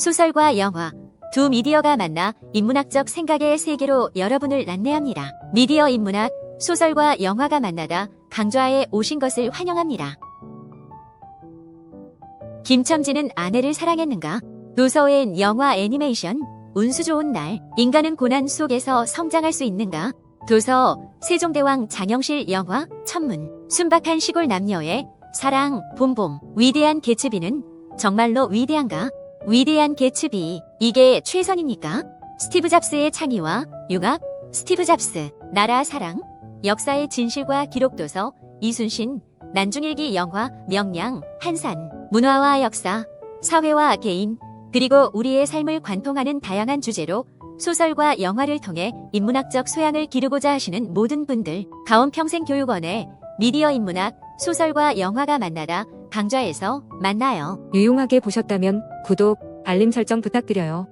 소설과 영화, 두 미디어가 만나 인문학적 생각의 세계로 여러분을 안내합니다. 미디어 인문학, 소설과 영화가 만나다 강좌에 오신 것을 환영합니다. 김첨지는 아내를 사랑했는가? 도서엔 영화 애니메이션, 운수 좋은 날, 인간은 고난 속에서 성장할 수 있는가? 도서, 세종대왕 장영실 영화, 천문, 순박한 시골 남녀의 사랑, 봄봄, 위대한 개츠비는 정말로 위대한가? 위대한 개츠비, 이게 최선입니까? 스티브 잡스의 창의와 융합, 스티브 잡스, 나라 사랑, 역사의 진실과 기록 도서, 이순신, 난중일기 영화, 명량, 한산, 문화와 역사, 사회와 개인, 그리고 우리의 삶을 관통하는 다양한 주제로 소설과 영화를 통해 인문학적 소양을 기르고자 하시는 모든 분들, 가온평생교육원의 미디어 인문학, 소설과 영화가 만나다 강좌에서 만나요. 유용하게 보셨다면 구독, 알림 설정 부탁드려요.